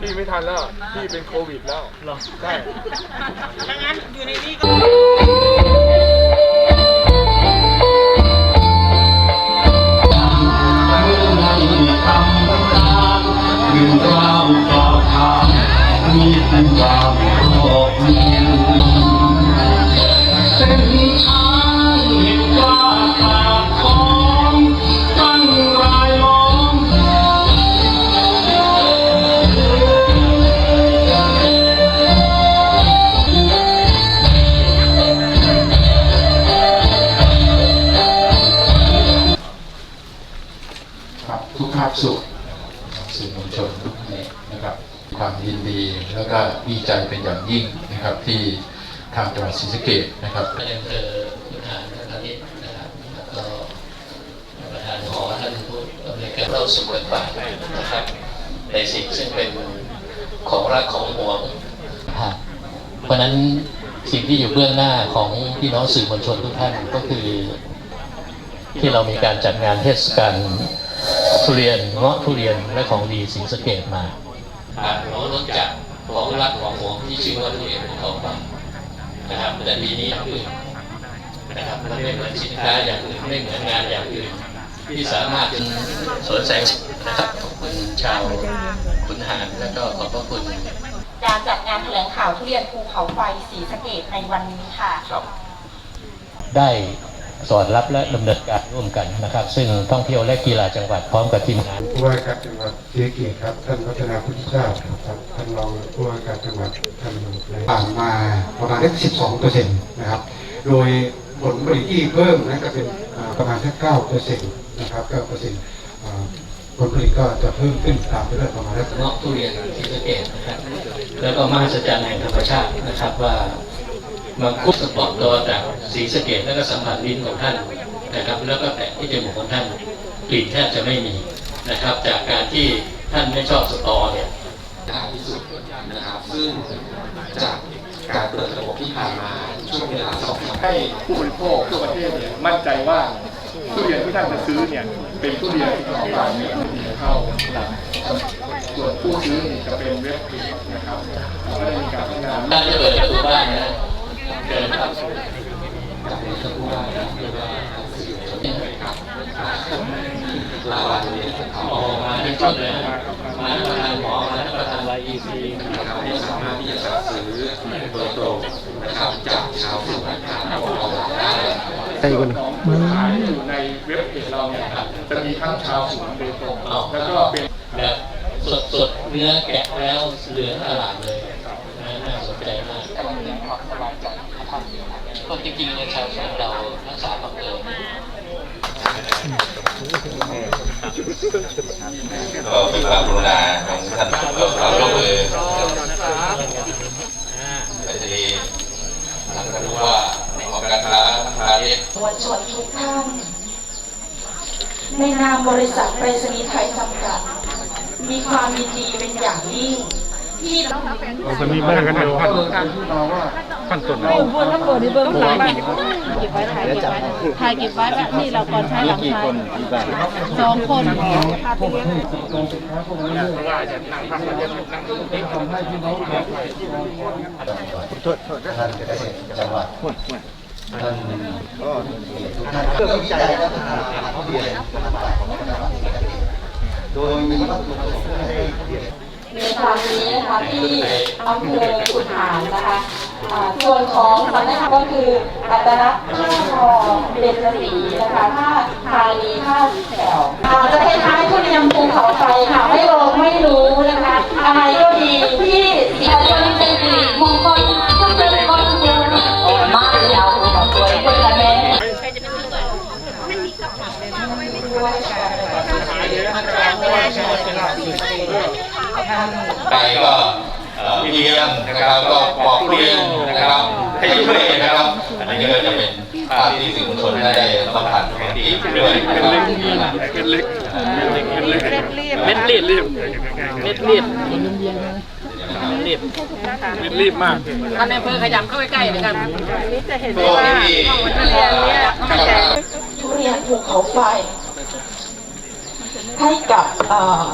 พี่ไม่ทันแล้ว พี่เป็นโควิดแล้วใช่ถ้างั้นอยู่ในนี้ก็ยืนกล้าวต่อทางมีผู้วางโลกนี้เส้นทาง ส่วนสื่อมวลชนทุกแผนกนะครับความยินดีแล้วก็ดีใจเป็นอย่างยิ่งนะครับที่ทางจังหวัดศรีสะเกษนะครับในอำเภอพุทธานุพาณิชย์นะครับแล้วก็ประธานหอท่านผู้อำนวยการเราสมบทบาทนะครับ ในสิ่งซึ่งเป็นของรักของหวงเพราะฉะนั้นสิ่งที่อยู่เบื้องหน้าของพี่น้องสื่อมวลชนทุกท่านก็คือ ที่เรามีการจัดงานเทศกาล ทุเรียนเงาะทุเรียนและของดีศรีสะเกดมาผ่านของรถจักรของรักของหวงที่ชื่อว่าทุเรียนของเขาไปนะครับแต่ปีนี้คือนะครับมันไม่เหมือนสินค้าอย่างอื่นไม่เหมือนงานอย่างอื่นที่สามารถเป็นสวนแสงสุขนะครับขอบคุณชาวขุนหารแล้วก็ขอบพระคุณ การจัดงานแถลงข่าวทุเรียนภูเขาไฟสีสะเกตในวันนี้ค่ะ ได้ สอดรับและดำเนินการร่วมกันนะครับ ซึ่งท่องเที่ยวและกีฬาจังหวัดพร้อมกับทีมงานผู้ว่าการจังหวัดศรีสะเกษครับท่านวัฒนาพุทธเจ้าครับท่านรองผู้ว่าการจังหวัดท่านผ่านมาประมาณได้12เปอร์เซ็นต์นะครับโดยผลผลิตที่เพิ่มนะก็เป็นอ่าประมาณแค่9เปอร์เซ็นต์นะครับ9เปอร์เซ็นต์ผลผลิตก็จะเพิ่มขึ้นตามไปเรื่อยประมาณได้เงาะทุเรียนที่สะเกตนะครับแล้วก็มหัศจรรย์แห่งธรรมชาตินะครับว่า มังคุดสปอร์ตตัวจากสีสะเกตแล้วก็สัมผัสลิ้นของท่านนะครับแล้วก็แตะที่จมูกของท่านกลิ่นแทบจะไม่มีนะครับ จากการที่ท่านไม่ชอบสตอเนี่ยได้ที่สุดนะครับซึ่งจากการเปิดระบบที่ผ่านมาช่วงเวลาสองปีให้ผู้บริโภคทั่วประเทศเนี่ยมั่นใจว่าทุเรียนที่ท่านจะซื้อเนี่ยเป็นทุเรียนของฝ่ายเนี่ยเข้าตลาดส่วนผู้ซื้อเนี่ยจะเป็นเว็บปิดนะครับก็ได้มีการพัฒนาท่านจะเปิดประตูบ้านนะ เดินครับจากนี้ก็ผู้ว่าการเรียกว่าสื่อมวลชนครับลาวันเรียนเขาออกมาที่ต้นเลยนะมาท่านประธานหมอมาท่านประธานไลอีซีนะครับไม่สามารถที่จะสั่งซื้อโดยตรงนะครับจากชาวสวนผ่านของเราได้ของขายอยู่ในเว็บเพจเราเนี่ยจะมีทั้งชาวสวนโดยตรงแล้วก็เป็นแบบสดๆเนื้อแกะแล้วเหลืองอร่ามเลยนะน่าสนใจมาก ก็จริงๆในชาวสวนเราทั้งสามอำเภอก็มีความกรุณาของท่านก็ความร่วมมือไปจะดีทางท่านผู้ว่าของการค้าพาณิชย์มวลชนทุกท่าน ในนามบริษัทไปรษณีย์ไทยจำกัด มีความยินดีเป็นอย่างยิ่ง ที่ต้องมันมีแม่กันเดียวกันเบอร์ถ้าเบอร์นี่เบอร์ข้งหลังบ้านเก็บไว้ถ่ายเก็บไว้ถ่ายเก็บไว้แบบนี่เราก่อนใช้หลังใช้สองคนพาไปเลี้ยงท่านเกษตรจังหวัดท่านก็ทุกท่านเพื่อวิจัยและพัฒนาทุเรียนโดยมีวัตถุประสงค์ให้ทุเรียน ในครั้งนี้นะคะที่อำเภอขุนหารนะคะส่วนของสำนักก็คืออัตลักษณ์ผ้าทอเบญจสีนะคะผ้าทานีผ้าแถวอาเจะคล้าย ก็เอ่อเรียงนะครับก็ปอกเรียงนะครับให้ช่วยนะครับอันนี้ก็จะเป็นภาพที่สื่อมวลชนได้สัมผัสที่ด้วยนะครับเป็นเล็กเป็นเล็กเม็ดรีบรีบเม็ดรีบรีบรีบรีบมากท่านในอำเภอขยำเข้าใกล้เลยครับนี่จะเห็นพวกที่ทุเรียนเนี่ยตั้งแต่ทุเรียนภูเขาไฟให้กับเอ่อ